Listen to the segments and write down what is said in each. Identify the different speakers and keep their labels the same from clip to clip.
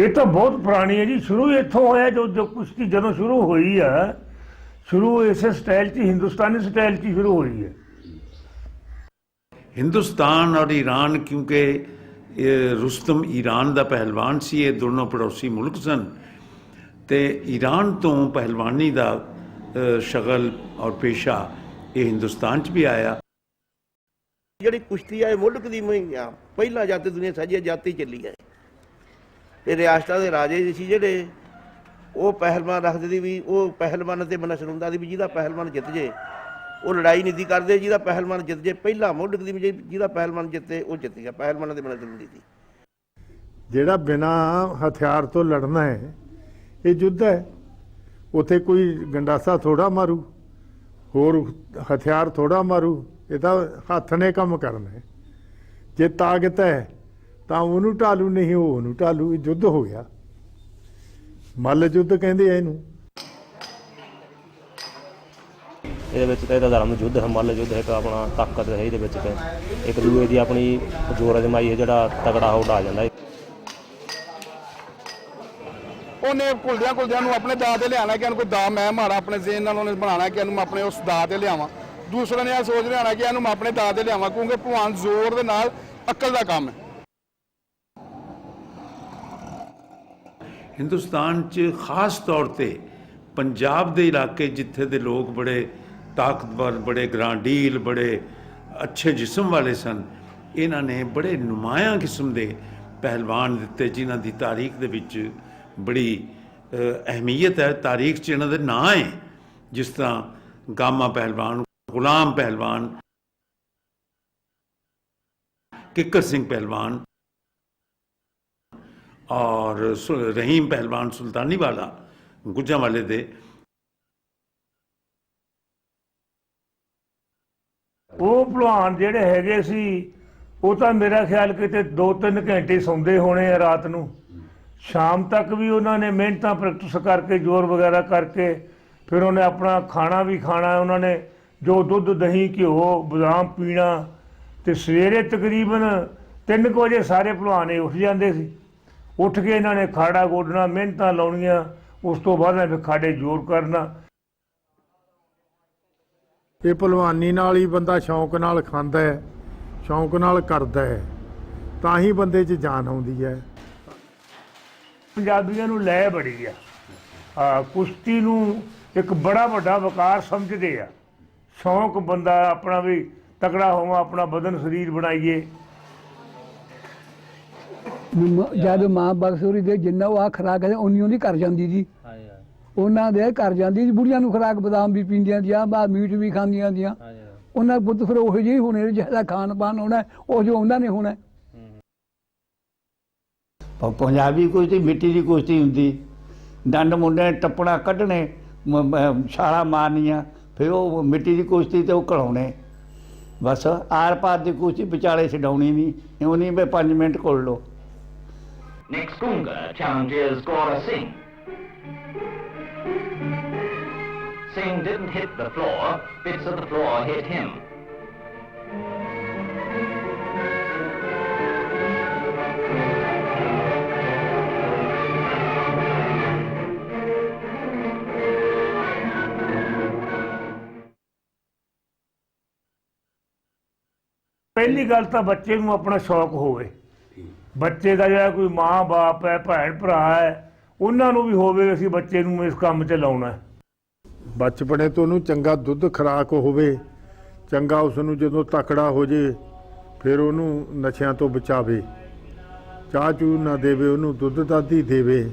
Speaker 1: ਇਹ ਤਾਂ ਬਹੁਤ ਪੁਰਾਣੀ ਹੈ ਜੀ। ਸ਼ੁਰੂ ਇੱਥੋਂ ਹੋਇਆ ਜੋ ਜੋ ਕੁਸ਼ਤੀ ਜਦੋਂ ਸ਼ੁਰੂ ਹੋਈ ਹੈ ਸ਼ੁਰੂ ਇਸੇ ਸਟਾਈਲ 'ਚ ਹਿੰਦੁਸਤਾਨੀ ਸਟਾਈਲ 'ਚ ਹੀ ਸ਼ੁਰੂ ਹੋਈ ਹੈ।
Speaker 2: ਹਿੰਦੁਸਤਾਨ ਔਰ ਈਰਾਨ ਕਿਉਂਕਿ ਇਹ ਰੁਸਤਮ ਈਰਾਨ ਦਾ ਪਹਿਲਵਾਨ ਸੀ ਇਹ ਦੋਨੋਂ ਪੜੋਸੀ ਮੁਲਕ ਸਨ। ਤੇ ਈਰਾਨ ਤੋਂ ਪਹਿਲਵਾਨੀ ਦਾ ਸ਼ਗਲ ਔਰ ਪੇਸ਼ਾ ਇਹ ਹਿੰਦੁਸਤਾਨ 'ਚ ਵੀ ਆਇਆ।
Speaker 3: ਜਿਹੜੀ ਕੁਸ਼ਤੀ ਆ ਇਹ ਮੁਲਕ ਦੀ ਮੁਹਿੰਮ ਆ। ਪਹਿਲਾਂ ਜਦ ਤੇ ਦੁਨੀਆ ਸਾਜੀ ਜਾਤੀ ਚੱਲੀ ਹੈ ਤੇ ਰਿਆਸਤਾਂ ਦੇ ਰਾਜੇ ਸੀ ਜਿਹੜੇ, ਉਹ ਪਹਿਲਵਾਨ ਰੱਖਦੇ ਸੀ ਵੀ, ਉਹ ਪਹਿਲਵਾਨ ਤੇ ਮਨਸ਼ਰ ਹੁੰਦਾ ਸੀ ਵੀ ਜਿਹਦਾ ਪਹਿਲਵਾਨ ਜਿੱਤ ਜੇ, ਉਹ ਲੜਾਈ ਨਹੀਂ ਸੀ ਕਰਦੇ, ਜਿਹਦਾ ਪਹਿਲਵਾਨ ਜਿੱਤ ਜੇ, ਪਹਿਲਾ ਮੁਲਕ ਦੀ ਵੀ ਜਿਹੀ- ਜਿਹਦਾ ਪਹਿਲਵਾਨ ਜਿੱਤੇ, ਉਹ ਜਿੱਤ ਗਿਆ, ਪਹਿਲਵਾਨਾਂ ਦੇ ਮਨਸ਼ਰ ਹੁੰਦੀ ਸੀ।
Speaker 4: ਜਿਹੜਾ ਬਿਨਾ ਹਥਿਆਰ ਤੋਂ ਲੜਨਾ ਹੈ, ਇਹ ਯੁੱਧ ਹੈ। ਉਥੇ ਕੋਈ ਗੰਡਾਸਾ ਥੋੜਾ ਮਾਰੂ, ਹੋਰ ਹਥਿਆਰ ਥੋੜਾ ਮਾਰੂ, ਇਹ ਤਾਂ ਹੱਥ ਨੇ ਕੰਮ ਕਰਨਾ ਜੇ ਤਾਕਤ ਹੈ ਤਾਂ ਉਹਨੂੰ ਢਾਲੂ ਨਹੀਂ ਉਹ ਉਹਨੂੰ ਢਾਲੂ ਇਹ ਯੁੱਧ ਹੋ ਗਿਆ। ਮੱਲ ਯੁੱਧ ਕਹਿੰਦੇ ਆ ਇਹਨੂੰ।
Speaker 5: ਇਹਦੇ ਵਿੱਚ ਤਾਂ ਇਹਦਾ ਧਰਮ ਯੁੱਧ ਹੈ ਮੱਲ ਯੁੱਧ ਹੈ ਆਪਣਾ ਤਾਕਤ ਹੈ ਇਹਦੇ ਵਿੱਚ ਤੇ। ਇੱਕ ਦੂਏ ਦੀ ਆਪਣੀ ਜ਼ੋਰ ਅਜਮਾਈ ਹੈ ਜਿਹੜਾ ਤਗੜਾ ਹੋ ਢਾ ਜਾਂਦਾ ਹੈ।
Speaker 6: ਉਹਨੇ ਘੁਲਦਿਆਂ ਘੁਲਦਿਆਂ ਨੂੰ ਆਪਣੇ ਦਾਅ ਤੇ ਲਿਆਣਾ ਕਿ ਇਹਨੂੰ ਕੋਈ ਦਾਅ ਮੈਂ ਮਾਰਾ ਆਪਣੇ ਜ਼ੇਨ ਨਾਲ ਉਹਨੇ ਬਣਾਉਣਾ ਕਿ ਇਹਨੂੰ ਮੈਂ ਆਪਣੇ ਉਸ ਦਾਅ ਤੇ ਲਿਆਵਾਂ। ਦੂਸਰੇ ਨੇ ਇਹ ਸੋਚ ਲਿਆਣਾ ਕਿ ਇਹਨੂੰ ਮੈਂ ਆਪਣੇ ਦਾਅ ਤੇ ਲਿਆਵਾਂ ਕਿਉਂਕਿ ਭਗਵਾਨ ਜ਼ੋਰ ਦੇ ਨਾਲ ਅਕਲ ਦਾ ਕੰਮ ਹੈ।
Speaker 2: ਹਿੰਦੁਸਤਾਨ 'ਚ ਖਾਸ ਤੌਰ ਤੇ ਪੰਜਾਬ ਦੇ ਇਲਾਕੇ ਜਿੱਥੇ ਦੇ ਲੋਕ ਬੜੇ ਤਾਕਤਵਰ, ਬੜੇ ਗ੍ਰਾਂਡੀਲ, ਬੜੇ ਅੱਛੇ ਜਿਸਮ ਵਾਲੇ ਸਨ, ਇਹਨਾਂ ਨੇ ਬੜੇ ਨੁਮਾਇਆ ਕਿਸਮ ਦੇ ਪਹਿਲਵਾਨ ਦਿੱਤੇ, ਜਿਨ੍ਹਾਂ ਦੀ ਤਾਰੀਖ ਦੇ ਵਿੱਚ ਬੜੀ ਅਹਿਮੀਅਤ ਹੈ। ਤਾਰੀਖ 'ਚ ਇਹਨਾਂ ਦੇ ਨਾਂ ਹੈ, ਜਿਸ ਤਰ੍ਹਾਂ ਗਾਮਾ ਪਹਿਲਵਾਨ, ਗੁਲਾਮ ਪਹਿਲਵਾਨ, ਕਿੱਕਰ ਸਿੰਘ ਪਹਿਲਵਾਨ ਔਰ ਸੁ- ਰਹੀਮ ਪਹਿਲਵਾਨ ਸੁਲਤਾਨੀ ਵਾਲਾ ਗੁੱਜਾਂ ਵਾਲੇ ਦੇ
Speaker 1: ਉਹ ਭਲਵਾਨ ਜਿਹੜੇ ਹੈਗੇ ਸੀ, ਉਹ ਤਾਂ ਮੇਰਾ ਖਿਆਲ ਕਿਤੇ 2-3 ਘੰਟੇ ਸੌਂਦੇ ਹੋਣੇ ਆ ਰਾਤ ਨੂੰ। ਸ਼ਾਮ ਤੱਕ ਵੀ ਉਹਨਾਂ ਨੇ ਮਿਹਨਤਾਂ ਪ੍ਰੈਕਟਿਸ ਕਰਕੇ, ਜ਼ੋਰ ਵਗੈਰਾ ਕਰਕੇ, ਫਿਰ ਉਹਨੇ ਆਪਣਾ ਖਾਣਾ ਵੀ ਖਾਣਾ, ਉਹਨਾਂ ਨੇ ਜੋ ਦੁੱਧ, ਦਹੀਂ, ਘਿਓ, ਬਦਾਮ ਪੀਣਾ ਤੇ ਸਵੇਰੇ ਤਕਰੀਬਨ 3 ਵਜੇ ਸਾਰੇ ਭਲਵਾਨ ਉੱਠ ਜਾਂਦੇ ਸੀ। ਉੱਠ ਕੇ ਇਹਨਾਂ ਨੇ ਖਾੜਾ ਗੋਡਣਾ ਮਿਹਨਤਾਂ ਲਾਉਣੀਆਂ ਉਸ ਤੋਂ ਬਾਅਦ ਇਹਨਾਂ ਨੇ ਖਾੜੇ ਜ਼ੋਰ ਕਰਨਾ।
Speaker 4: ਇਹ ਭਲਵਾਨੀ ਨਾਲ ਹੀ ਬੰਦਾ ਸ਼ੌਂਕ ਨਾਲ ਖਾਂਦਾ ਹੈ ਸ਼ੌਂਕ ਨਾਲ ਕਰਦਾ ਹੈ ਤਾਂ ਹੀ ਬੰਦੇ 'ਚ ਜਾਨ ਆਉਂਦੀ ਹੈ।
Speaker 1: ਪੰਜਾਬੀਆਂ ਨੂੰ ਲੈ ਬੜੀ ਆ। ਆ ਕੁਸ਼ਤੀ ਨੂੰ ਇੱਕ ਬੜਾ ਵੱਡਾ ਵਕਾਰ ਸਮਝਦੇ ਆ। ਸ਼ੌਂਕ ਬੰਦਾ ਆਪਣਾ ਵੀ ਤਕੜਾ ਹੋਵਾਂ ਆਪਣਾ ਬਦਨ ਸਰੀਰ ਬਣਾਈਏ।
Speaker 7: ਜਦ ਮਾਂ ਬਖਸ਼ੂਰੀ ਦੇ ਜਿੰਨਾ ਉਹ ਆ ਖਰਾਕ ਹੈ ਉਨੀ ਉਹਦੀ ਕਰ ਜਾਂਦੀ ਜੀ। ਉਹਨਾਂ ਦੇ ਕਰ ਜਾਂਦੀ ਜੀ ਬੁੜੀਆਂ ਨੂੰ ਖਰਾਕ ਬਦਾਮ ਵੀ ਪੀਂਦੀਆਂ ਦੀਆਂ ਬਾ ਮੀਟ ਵੀ ਖਾਂਦੀਆਂ ਦੀਆਂ। ਉਹਨਾਂ ਦੇ ਪੁੱਤ ਫਿਰ ਉਹੋ ਜਿਹੇ ਹੀ ਹੋਣੇ ਜਿਹੜਾ ਖਾਣ ਪਾਣ ਹੋਣਾ ਉਹ ਜੋ ਉਹਨਾਂ ਨੇ ਹੋਣਾ।
Speaker 8: ਪ- ਪੰਜਾਬੀ ਕੁਸ਼ਤੀ ਮਿੱਟੀ ਦੀ ਕੁਸ਼ਤੀ ਹੁੰਦੀ। ਡੰਡ ਮੁੰਡੇ ਨੇ ਟੱਪਣਾ ਕੱਢਣੇ ਮ- ਮ- ਛਾਲਾਂ ਮਾਰਨੀਆਂ ਫਿਰ ਉਹ ਮਿੱਟੀ ਦੀ ਕੁਸ਼ਤੀ ਤੇ ਉਹ ਘਲਾਉਣੇ। ਬਸ ਆਰ ਪਾਰ ਦੀ ਕੁਸ਼ਤੀ ਵਿਚਾਲੇ ਛਡਾਉਣੀ ਨਹੀਂ ਇਉਂ ਨਹੀਂ ਵੀ 5 ਮਿੰਟ ਕੋਲ ਲੋ
Speaker 9: Next Kunga challenges Gora Singh. Singh didn't hit the floor, bits of the floor hit him.
Speaker 1: ਪਹਿਲੀ ਗੱਲ ਤਾਂ ਬੱਚੇ ਨੂੰ ਆਪਣਾ ਸ਼ੌਕ ਹੋਵੇ ਬੱਚੇ ਦਾ ਜਿਹੜਾ ਕੋਈ ਮਾਂ ਬਾਪ ਹੈ, ਭੈਣ ਭਰਾ ਹੈ, ਉਹਨਾਂ ਨੂੰ ਵੀ ਹੋਵੇ ਅਸੀਂ ਬੱਚੇ ਨੂੰ ਇਸ ਕੰਮ 'ਚ ਲਾਉਣਾ ਹੈ।
Speaker 4: ਬਚਪਨੇ ਤੋਂ ਉਹਨੂੰ ਚੰਗਾ ਦੁੱਧ ਖਰਾਕ ਹੋਵੇ, ਚੰਗਾ ਉਸ ਨੂੰ ਜਦੋਂ ਤਕੜਾ ਹੋ ਜੇ, ਫਿਰ ਉਹਨੂੰ ਨਸ਼ਿਆਂ ਤੋਂ ਬਚਾਵੇ। ਚਾਹ ਚੂ ਨਾ ਦੇਵੇ, ਉਹਨੂੰ ਦੁੱਧ ਦਾਦੀ ਦੇਵੇ।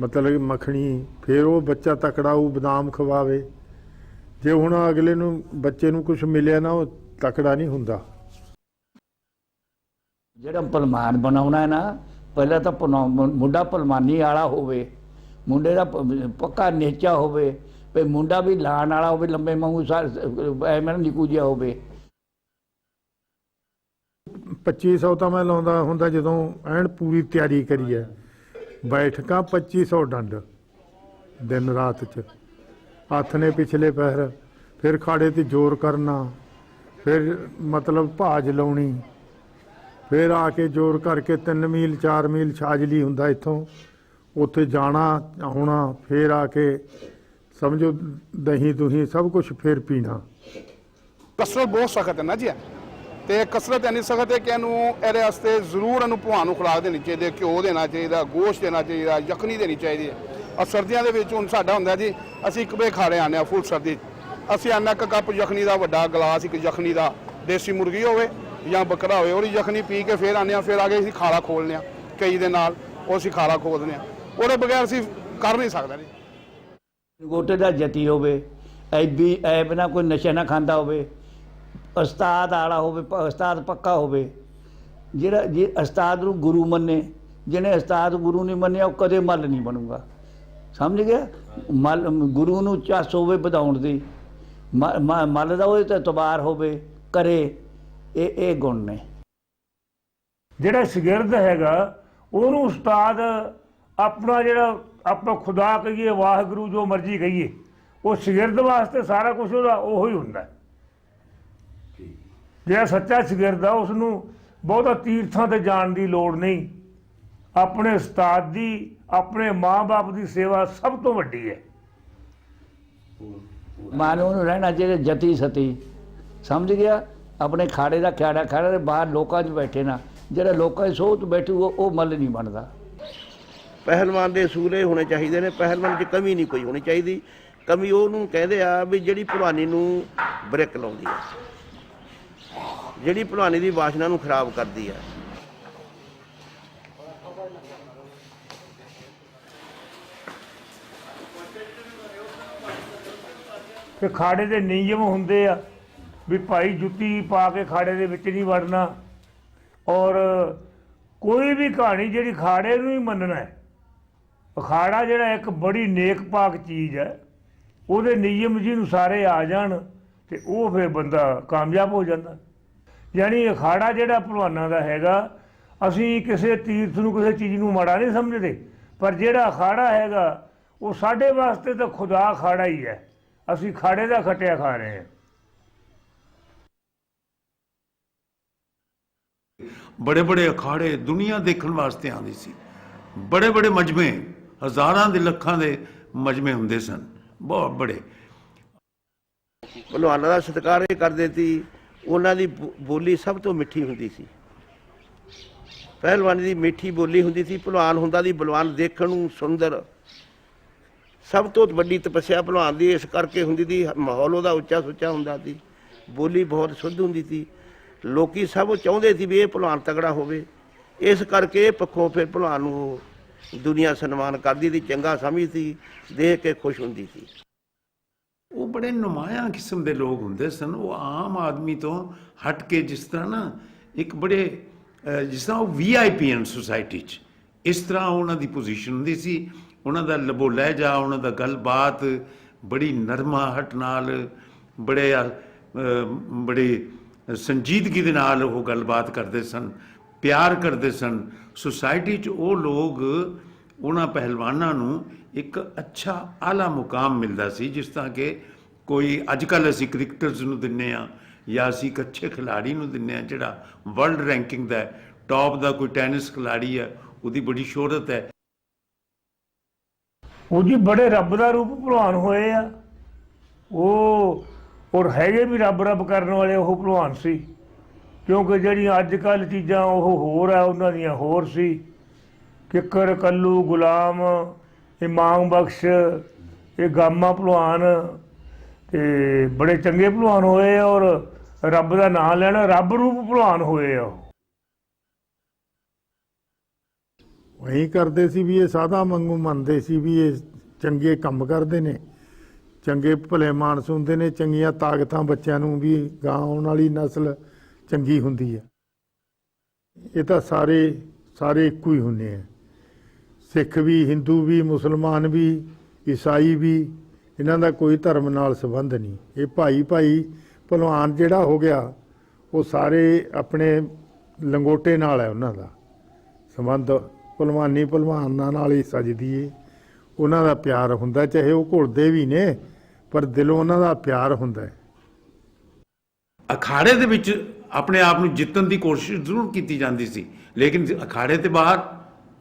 Speaker 4: ਮਤਲਬ ਮੱਖਣੀ, ਫਿਰ ਉਹ ਬੱਚਾ ਤਕੜਾ ਉਹ ਬਦਾਮ ਖਵਾਵੇ। ਜੇ ਹੁਣ ਅਗਲੇ ਨੂੰ, ਬੱਚੇ ਨੂੰ ਕੁਝ ਮਿਲਿਆ ਨਾ, ਉਹ ਤਕੜਾ ਨਹੀਂ ਹੁੰਦਾ।
Speaker 8: ਜਿਹੜਾ ਭਲਮਾਨ ਬਣਾਉਣਾ ਹੈ ਨਾ, ਪਹਿਲਾਂ ਤਾਂ ਭਲਵਾ- ਮੁੰਡਾ ਭਲਮਾਨੀ ਵਾਲਾ ਹੋਵੇ, ਮੁੰਡੇ ਦਾ ਪੱਕਾ ਨੇਚਾ ਹੋਵੇ, ਵੀ ਮੁੰਡਾ ਵੀ ਲਾਣ ਵਾਲਾ ਹੋਵੇ, ਲੰਬੇ ਵਾਂਗੂ ਸਾਰ ਐਵੇਂ ਨਿਕੂ ਜਿਹਾ ਹੋਵੇ।
Speaker 4: 2500 ਤਾਂ ਮੈਂ ਲਾਉਂਦਾ ਹੁੰਦਾ ਜਦੋਂ ਐਨ ਪੂਰੀ ਤਿਆਰੀ ਕਰੀ ਹੈ ਬੈਠਕਾਂ 2500 ਡੰਡ, ਦਿਨ ਰਾਤ ਚ। ਹੱਥ ਨੇ ਪਿਛਲੇ ਪੈਰ ਫਿਰ ਖਾੜੇ ਤੇ ਜ਼ੋਰ ਕਰਨਾ, ਫਿਰ ਮਤਲਬ ਭਾਜ ਲਾਉਣੀ। ਫਿਰ ਆ ਕੇ ਜ਼ੋਰ ਕਰਕੇ 3 ਮੀਲ 4 ਮੀਲ ਛਾਜਲੀ ਹੁੰਦਾ ਇੱਥੋਂ। ਉੱਥੇ ਜਾਣਾ, ਆਉਣਾ, ਫਿਰ ਆ ਕੇ ਸਮਝੋ ਦਹੀਂ ਦੁਹੀਂ ਸਭ ਕੁਝ ਫਿਰ ਪੀਣਾ।
Speaker 6: ਕਸਰਤ ਬਹੁਤ ਸਖਤ ਹੈ ਨਾ ਜੀ। ਇਹ। ਤੇ ਕਸਰਤ ਇੰਨੀ ਸਖਤ ਹੈ ਕਿ ਇਹਨੂੰ ਇਹਦੇ ਵਾਸਤੇ ਜ਼ਰੂਰ ਇਹਨੂੰ ਭਗਵਾਨ ਨੂੰ ਖੁਰਾਕ ਦੇਣੀ ਚਾਹੀਦੀ ਹੈ, ਘਿਓ ਦੇਣਾ ਚਾਹੀਦਾ, ਗੋਸ਼ਤ ਦੇਣਾ ਚਾਹੀਦਾ ਯਖਣੀ ਦੇਣੀ ਚਾਹੀਦੀ ਹੈ। ਔਰ ਸਰਦੀਆਂ ਦੇ ਵਿੱਚ ਹੁਣ ਸਾਡਾ ਹੁੰਦਾ ਜੀ, ਅਸੀਂ ਇੱਕ ਵੇ ਖਾੜੇ ਆਉਂਦੇ ਹਾਂ ਫੁੱਲ ਸਰਦੀ ਅਸੀਂ ਇੰਨਾ ਇੱਕ ਕੱਪ ਯਖਣੀ ਦਾ ਵੱਡਾ ਗਲਾਸ, ਇੱਕ ਯਖਣੀ ਦਾ ਦੇਸੀ ਮੁਰਗੀ ਹੋਵੇ ਜਾਂ ਬੱਕਰਾ ਹੋਵੇ, ਉਹਦੀ ਯਖਣੀ ਪੀ ਕੇ ਫੇਰ ਆਉਂਦੇ ਹਾਂ, ਫਿਰ ਆ ਕੇ ਅਸੀਂ ਖਾਲਾ ਖੋਲ੍ਹਦੇ ਹਾਂ, ਕਈ ਦੇ ਨਾਲ ਉਹ ਅਸੀਂ ਖਾਲਾ ਖੋਲਦੇ ਹਾਂ। ਉਹਦੇ ਬਗੈਰ ਅਸੀਂ ਕਰ ਨਹੀਂ ਸਕਦੇ ਜੀ।
Speaker 8: ਗੋਟੇ ਦਾ ਜਤੀ ਹੋਵੇ, ਐਬੀ, ਐਬ ਨਾ ਕੋਈ ਨਸ਼ਾ ਨਾ ਖਾਂਦਾ ਹੋਵੇ, ਉਸਤਾਦ ਆਲਾ ਹੋਵੇ ਉਸਤਾਦ ਪੱਕਾ ਹੋਵੇ, ਜਿਹੜਾ, ਜੇ ਉਸਤਾਦ ਨੂੰ ਗੁਰੂ ਮੰਨੇ, ਜਿਹਨੇ ਉਸਤਾਦ ਗੁਰੂ ਨਹੀਂ ਮੰਨਿਆ, ਉਹ ਕਦੇ ਮੱਲ ਨਹੀਂ ਬਣੂਗਾ। ਸਮਝ ਗਿਆ? ਮੱਲ, ਗੁਰੂ ਨੂੰ ਚਾਸ ਹੋਵੇ ਵਧਾਉਣ ਦੀ, ਮ- ਮ- ਮੱਲ ਦਾ ਉਹ ਤੇ ਇਤਬਾਰ ਹੋਵੇ, ਕਰੇ। ਇਹ ਇਹ ਗੁਣ ਨੇ।
Speaker 1: ਜਿਹੜਾ ਸ਼ਾਗਿਰਦ ਹੈਗਾ ਉਹਨੂੰ ਉਸਤਾਦ ਆਪਣਾ ਜਿਹੜਾ ਆਪਾਂ ਖੁਦਾ ਕਹੀਏ ਵਾਹਿਗੁਰੂ ਜੋ ਮਰਜ਼ੀ ਕਹੀਏ ਉਹ ਸ਼ਾਗਿਰਦ ਵਾਸਤੇ ਸਾਰਾ ਕੁਝ ਉਹਦਾ ਉਹੋ ਹੀ ਹੁੰਦਾ। ਜਿਹੜਾ ਸੱਚਾ ਸ਼ਾਗਿਰਦ ਆ ਉਸ ਨੂੰ ਬਹੁਤਾ ਤੀਰਥਾਂ ਤੇ ਜਾਣ ਦੀ ਲੋੜ ਨਹੀਂ। ਆਪਣੇ ਉਸਤਾਦ ਦੀ ਆਪਣੇ ਮਾਂ-ਬਾਪ ਦੀ ਸੇਵਾ ਸਭ ਤੋਂ ਵੱਡੀ ਹੈ।
Speaker 8: ਮਾਨੋ ਨੂੰ ਰਹਿਣਾ ਚਾਹੀਦਾ ਜਤੀ ਸਤੀ ਸਮਝ ਗਿਆ? ਆਪਣੇ ਖਾੜੇ ਦਾ ਖਿਆੜਾ ਖਾੜਾ ਦੇ ਬਾਹਰ ਲੋਕਾਂ 'ਚ ਬੈਠੇ ਨਾ। ਜਿਹੜਾ ਲੋਕਾਂ 'ਚ ਸੋਚ ਬੈਠੂ ਉਹ ਉਹ ਮੱਲ ਨਹੀਂ ਬਣਦਾ।
Speaker 3: ਪਹਿਲਵਾਨ ਦੇ ਸੂਲੇ ਹੋਣੇ ਚਾਹੀਦੇ ਨੇ। ਪਹਿਲਵਾਨ 'ਚ ਕਮੀ ਨਹੀਂ ਕੋਈ ਹੋਣੀ ਚਾਹੀਦੀ। ਕਮੀ ਉਹਨੂੰ ਕਹਿੰਦੇ ਆ ਵੀ ਜਿਹੜੀ ਭਲਵਾਨੀ ਨੂੰ ਬ੍ਰੇਕ ਲਾਉਂਦੀ ਹੈ ਜਿਹੜੀ ਭਲਵਾਨੀ ਦੀ ਵਾਸ਼ਨਾ ਨੂੰ ਖਰਾਬ ਕਰਦੀ ਹੈ
Speaker 1: ਤੇ ਖਾੜੇ ਦੇ ਨਿਯਮ ਹੁੰਦੇ ਆ। ਵੀ ਭਾਈ ਜੁੱਤੀ ਪਾ ਕੇ ਖਾੜੇ ਦੇ ਵਿੱਚ ਨਹੀਂ ਵੜਨਾ। ਔਰ ਕੋਈ ਵੀ ਕਹਾਣੀ ਜਿਹੜੀ ਖਾੜੇ ਨੂੰ ਹੀ ਮੰਨਣਾ ਹੈ, ਅਖਾੜਾ ਜਿਹੜਾ ਇੱਕ ਬੜੀ ਨੇਕ ਪਾਕ ਚੀਜ਼ ਹੈ, ਉਹਦੇ ਨਿਯਮ ਜਿਹਨੂੰ ਸਾਰੇ ਆ ਜਾਣ ਤੇ ਉਹ ਫਿਰ ਬੰਦਾ ਕਾਮਯਾਬ ਹੋ ਜਾਂਦਾ। ਯਾਨੀ ਅਖਾੜਾ ਜਿਹੜਾ ਭਲਵਾਨਾਂ ਦਾ ਹੈਗਾ, ਅਸੀਂ ਕਿਸੇ ਤੀਰਥ ਨੂੰ ਕਿਸੇ ਚੀਜ਼ ਨੂੰ ਮਾੜਾ ਨਹੀਂ ਸਮਝਦੇ, ਪਰ ਜਿਹੜਾ ਅਖਾੜਾ ਹੈਗਾ, ਉਹ ਸਾਡੇ ਵਾਸਤੇ ਤਾਂ ਖੁਦਾ ਅਖਾੜਾ ਹੀ ਹੈ। ਅਸੀਂ ਖਾੜੇ ਦਾ ਖਟਿਆ ਖਾ ਰਹੇ ਹਾਂ।
Speaker 2: ਬੜੇ ਬੜੇ ਅਖਾੜੇ ਦੁਨੀਆ ਦੇਖਣ ਵਾਸਤੇ ਆਉਂਦੀ ਸੀ। ਬੜੇ ਬੜੇ ਮਜਮੇ, ਹਜ਼ਾਰਾਂ ਦੇ ਲੱਖਾਂ ਦੇ ਮਜਮੇ ਹੁੰਦੇ ਸਨ। ਬਹੁਤ ਬੜੇ।
Speaker 3: ਭਲਵਾਨਾਂ ਦਾ ਸਤਿਕਾਰ ਇਹ ਕਰਦੇ ਸੀ ਉਹਨਾਂ ਦੀ ਬੋ- ਬੋਲੀ ਸਭ ਤੋਂ ਮਿੱਠੀ ਹੁੰਦੀ ਸੀ। ਪਹਿਲਵਾਨ ਦੀ ਮਿੱਠੀ ਬੋਲੀ ਹੁੰਦੀ ਸੀ। ਭਲਵਾਨ ਹੁੰਦਾ ਦੀ ਬਲਵਾਨ ਦੇਖਣ ਨੂੰ ਸੁੰਦਰ। ਸਭ ਤੋਂ ਵੱਡੀ ਤਪੱਸਿਆ ਭਲਵਾਨ ਦੀ ਇਸ ਕਰਕੇ ਹੁੰਦੀ ਸੀ। ਮਾਹੌਲ ਉਹਦਾ ਉੱਚਾ ਸੁੱਚਾ ਹੁੰਦਾ ਸੀ। ਬੋਲੀ ਬਹੁਤ ਸ਼ੁੱਧ ਹੁੰਦੀ ਸੀ। ਲੋਕੀ ਸਭ ਚਾਹੁੰਦੇ ਸੀ ਵੀ ਇਹ ਭਲਵਾਨ ਤਗੜਾ ਹੋਵੇ। ਇਸ ਕਰਕੇ ਇਹ ਪੱਖੋਂ ਫਿਰ ਭਲਵਾਨ ਨੂੰ ਦੁਨੀਆ ਸਨਮਾਨ ਕਰਦੀ ਸੀ, ਚੰਗਾ ਸਮਝਦੀ ਸੀ, ਦੇਖ ਕੇ ਖੁਸ਼ ਹੁੰਦੀ ਸੀ।
Speaker 2: ਉਹ ਬੜੇ ਨੁਮਾਇਆ ਕਿਸਮ ਦੇ ਲੋਕ ਹੁੰਦੇ ਸਨ। ਉਹ ਆਮ ਆਦਮੀ ਤੋਂ ਹਟ ਕੇ ਜਿਸ ਤਰ੍ਹਾਂ ਨਾ ਇੱਕ ਬੜੇ ਜਿਸ ਤਰ੍ਹਾਂ ਉਹ ਵੀਆਈਪੀ ਐਨ ਸੁਸਾਇਟੀ 'ਚ। ਇਸ ਤਰ੍ਹਾਂ ਉਹਨਾਂ ਦੀ ਪੋਜੀਸ਼ਨ ਹੁੰਦੀ ਸੀ। ਉਹਨਾਂ ਦਾ ਲਬੋ ਲਹਿਜਾ, ਉਹਨਾਂ ਦਾ ਗੱਲਬਾਤ ਬੜੀ ਨਰਮਾਹਟ ਨਾਲ ਬੜੇ ਬੜੇ ਸੰਜੀਦਗੀ ਦੇ ਨਾਲ ਉਹ ਗੱਲਬਾਤ ਕਰਦੇ ਸਨ, ਪਿਆਰ ਕਰਦੇ ਸਨ। ਸੁਸਾਇਟੀ 'ਚ ਉਹ ਲੋਕ, ਉਹਨਾਂ ਪਹਿਲਵਾਨਾਂ ਨੂੰ ਇੱਕ ਅੱਛਾ, ਆਲਾ ਮੁਕਾਮ ਮਿਲਦਾ ਸੀ, ਜਿਸ ਤਰ੍ਹਾਂ ਕਿ ਕੋਈ ਅੱਜ ਕੱਲ੍ਹ ਅਸੀਂ ਕ੍ਰਿਕਟਰਸ ਨੂੰ ਦਿੰਨੇ ਆ ਜਾਂ ਅਸੀਂ ਇੱਕ ਅੱਛੇ ਖਿਲਾੜੀ ਨੂੰ ਦਿੰਨੇ ਆ, ਜਿਹੜਾ ਵਰਲਡ ਰੈਂਕਿੰਗ ਦਾ ਟੌਪ ਦਾ ਕੋਈ ਟੈਨਿਸ ਖਿਲਾੜੀ ਹੈ, ਉਹਦੀ ਬੜੀ ਸ਼ੋਹਰਤ ਹੈ।
Speaker 1: ਉਹ ਜੀ ਬੜੇ ਰੱਬ ਦਾ ਰੂਪ ਭਲਵਾਨ ਹੋਏ ਆ। ਉਹ ਔਰ ਹੈਗੇ ਵੀ ਰੱਬ ਰੱਬ ਕਰਨ ਵਾਲੇ ਉਹ ਭਲਵਾਨ ਸੀ। ਕਿਉਂਕਿ ਜਿਹੜੀਆਂ ਅੱਜ ਕੱਲ ਚੀਜ਼ਾਂ ਉਹ ਹੋਰ ਆ, ਉਹਨਾਂ ਦੀਆਂ ਹੋਰ ਸੀ। ਕਿੱਕਰ, ਕੱਲੂ, ਗੁਲਾਮ, ਇਹ ਮਾਂਗ ਬਖਸ਼, ਇਹ ਗਾਮਾ ਭਲਵਾਨ, ਤੇ ਬੜੇ ਚੰਗੇ ਭਲਵਾਨ ਹੋਏ ਔਰ ਰੱਬ ਦਾ ਨਾਮ ਲੈਣਾ ਰੱਬ ਰੂਪ ਭਲਵਾਨ ਹੋਏ ਆ ਉਹ।
Speaker 4: ਵਹੀਂ ਕਰਦੇ ਸੀ ਵੀ ਇਹ ਸਾਦਾ ਵਾਂਗੂ ਮੰਨਦੇ ਸੀ ਵੀ ਇਹ ਚੰਗੇ ਕੰਮ ਕਰਦੇ ਨੇ। ਚੰਗੇ ਭਲੇ ਮਾਨਸ ਹੁੰਦੇ ਨੇ, ਚੰਗੀਆਂ ਤਾਕਤਾਂ ਬੱਚਿਆਂ ਨੂੰ ਵੀ ਗਾਂ ਆਉਣ ਵਾਲੀ ਨਸਲ ਚੰਗੀ ਹੁੰਦੀ ਹੈ। ਇਹ ਤਾਂ ਸਾਰੇ ਸਾਰੇ ਇੱਕੋ ਹੀ ਹੁੰਦੇ ਆ। ਸਿੱਖ ਵੀ, ਹਿੰਦੂ ਵੀ, ਮੁਸਲਮਾਨ ਵੀ, ਈਸਾਈ ਵੀ, ਇਹਨਾਂ ਦਾ ਕੋਈ ਧਰਮ ਨਾਲ ਸੰਬੰਧ ਨਹੀਂ। ਇਹ ਭਾਈ ਭਾਈ ਭਲਵਾਨ ਜਿਹੜਾ ਹੋ ਗਿਆ, ਉਹ ਸਾਰੇ ਆਪਣੇ ਲੰਗੋਟੇ ਨਾਲ ਹੈ ਉਹਨਾਂ ਦਾ। ਸੰਬੰਧ ਭਲਵਾਨੀ ਭਲਵਾਨਾਂ ਨਾਲ ਹੀ ਸਜਦੀ ਏ। ਉਹਨਾਂ ਦਾ ਪਿਆਰ ਹੁੰਦਾ ਚਾਹੇ ਉਹ ਘੁਲਦੇ ਵੀ ਨੇ ਪਰ ਦਿਲੋਂ ਉਹਨਾਂ ਦਾ ਪਿਆਰ ਹੁੰਦਾ ਹੈ।
Speaker 2: ਅਖਾੜੇ ਦੇ ਵਿੱਚ ਆਪਣੇ ਆਪ ਨੂੰ ਜਿੱਤਣ ਦੀ ਕੋਸ਼ਿਸ਼ ਜ਼ਰੂਰ ਕੀਤੀ ਜਾਂਦੀ ਸੀ ਲੇਕਿਨ ਅਖਾੜੇ ਤੇ ਬਾਹਰ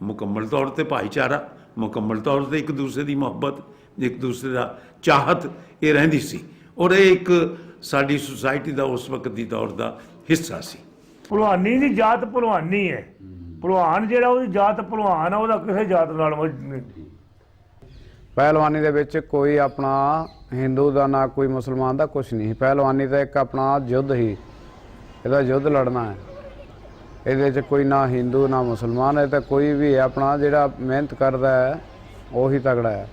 Speaker 2: ਮੁਕੰਮਲ ਤੌਰ ਤੇ ਭਾਈਚਾਰਾ ਮੁਕੰਮਲ ਤੌਰ ਤੇ ਇੱਕ ਦੂਸਰੇ ਦੀ ਮੁਹੱਬਤ ਇੱਕ ਦੂਸਰੇ ਦਾ ਚਾਹਤ ਇਹ ਰਹਿੰਦੀ ਸੀ। ਔਰ ਇਹ ਇੱਕ ਸਾਡੀ ਸੁਸਾਇਟੀ ਦਾ ਉਸ ਵਕਤ ਦੀ ਦੌਰ ਦਾ ਹਿੱਸਾ ਸੀ।
Speaker 1: ਭਲਵਾਨੀ ਦੀ ਜਾਤ ਭਲਵਾਨੀ ਹੈ। ਭਲਵਾਨ ਜਿਹੜਾ ਉਹਦੀ ਜਾਤ ਭਲਵਾਨ ਆ ਉਹਦਾ ਕਿਸੇ ਜਾਤ ਨਾਲ
Speaker 10: ਪਹਿਲਵਾਨੀ ਦੇ ਵਿੱਚ ਕੋਈ ਆਪਣਾ ਹਿੰਦੂ ਦਾ ਨਾ ਕੋਈ ਮੁਸਲਮਾਨ ਦਾ ਕੁਝ ਨਹੀਂ। ਪਹਿਲਵਾਨੀ ਤਾਂ ਇੱਕ ਆਪਣਾ ਯੁੱਧ ਹੀ। ਇਹਦਾ ਯੁੱਧ ਲੜਨਾ ਹੈ। ਇਹਦੇ 'ਚ ਕੋਈ ਨਾ ਹਿੰਦੂ ਨਾ ਮੁਸਲਮਾਨ ਹੈ ਤਾਂ ਕੋਈ ਵੀ ਹੈ। ਆਪਣਾ ਜਿਹੜਾ ਮਿਹਨਤ ਕਰਦਾ ਹੈ ਉਹੀ ਤਗੜਾ ਹੈ।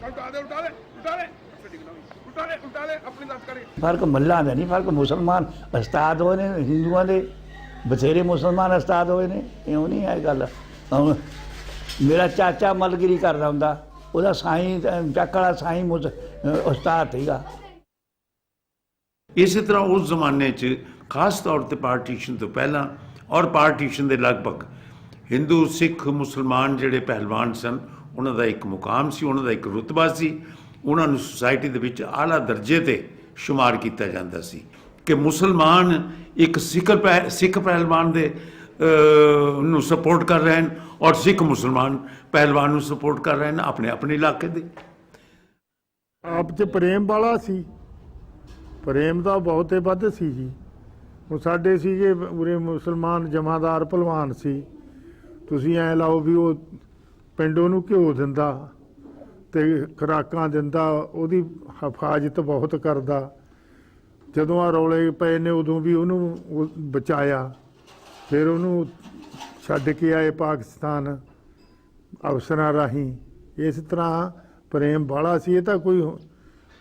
Speaker 8: ਫ਼ਰਕ ਮੱਲਾਂ ਦਾ ਨਹੀਂ ਫ਼ਰਕ ਮੁਸਲਮਾਨ ਉਸਤਾਦ ਹੋਏ ਨੇ ਹਿੰਦੂਆਂ ਦੇ ਬਥੇਰੇ ਮੁਸਲਮਾਨ ਉਸਤਾਦ ਹੋਏ ਨੇ। ਇਉਂ ਨਹੀਂ ਹੈ ਗੱਲ। ਮੇਰਾ ਚਾਚਾ ਮਲਗਿਰੀ ਕਰਦਾ ਹੁੰਦਾ। ਉਹਦਾ ਸਾਈਂ ਚੱਕ ਵਾਲਾ ਸਾਈਂ ਉਸਤਾਦ ਸੀਗਾ।
Speaker 2: ਇਸੇ ਤਰ੍ਹਾਂ ਉਸ ਜ਼ਮਾਨੇ 'ਚ ਖਾਸ ਤੌਰ ਤੇ ਪਾਰਟੀਸ਼ਨ ਤੋਂ ਪਹਿਲਾਂ ਔਰ ਪਾਰਟੀਸ਼ਨ ਦੇ ਲਗਭਗ ਹਿੰਦੂ, ਸਿੱਖ, ਮੁਸਲਮਾਨ ਜਿਹੜੇ ਪਹਿਲਵਾਨ ਸਨ, ਉਹਨਾਂ ਦਾ ਇੱਕ ਮੁਕਾਮ ਸੀ, ਉਹਨਾਂ ਦਾ ਇੱਕ ਰੁਤਬਾ ਸੀ। ਉਹਨਾਂ ਨੂੰ ਸੁਸਾਇਟੀ ਦੇ ਵਿੱਚ ਆਲਾ ਦਰਜੇ ਤੇ ਸ਼ੁਮਾਰ ਕੀਤਾ ਜਾਂਦਾ ਸੀ ਕਿ ਮੁਸਲਮਾਨ ਇੱਕ ਸਿੱਖ ਪਹਿ- ਸਿੱਖ ਪਹਿਲਵਾਨ ਦੇ ਨੂੰ ਸਪੋਰਟ ਕਰ ਰਹੇ ਹਨ ਔਰ ਸਿੱਖ ਮੁਸਲਮਾਨ ਪਹਿਲਵਾਨ ਨੂੰ ਸਪੋਰਟ ਕਰ ਰਹੇ ਹਨ ਆਪਣੇ ਆਪਣੇ ਇਲਾਕੇ ਦੇ।
Speaker 4: ਆਪ 'ਚ ਪ੍ਰੇਮ ਵਾਲਾ ਸੀ। ਪ੍ਰੇਮ ਦਾ ਬਹੁਤੇ ਵੱਧ ਸੀ ਜੀ। ਹੁਣ ਸਾਡੇ ਸੀਗੇ ਉਰੇ ਮੁਸਲਮਾਨ ਜਮਾਦਾਰ ਭਲਵਾਨ ਸੀ। ਤੁਸੀਂ ਐ ਲਾਓ ਵੀ ਉਹ ਪਿੰਡੋਂ ਨੂੰ ਘਿਓ ਦਿੰਦਾ ਤੇ ਖੁਰਾਕਾਂ ਦਿੰਦਾ, ਉਹਦੀ ਹਫਾਜ਼ਤ ਬਹੁਤ ਕਰਦਾ। ਜਦੋਂ ਆ ਰੌਲੇ ਪਏ ਨੇ, ਉਦੋਂ ਵੀ ਉਹਨੂੰ ਬਚਾਇਆ। ਫਿਰ ਉਹਨੂੰ ਛੱਡ ਕੇ ਆਏ ਪਾਕਿਸਤਾਨ ਅਫਸਰਾਂ ਰਾਹੀਂ। ਇਸ ਤਰ੍ਹਾਂ ਪ੍ਰੇਮ ਬਾਲਾ ਸੀ ਇਹ ਤਾਂ ਕੋਈ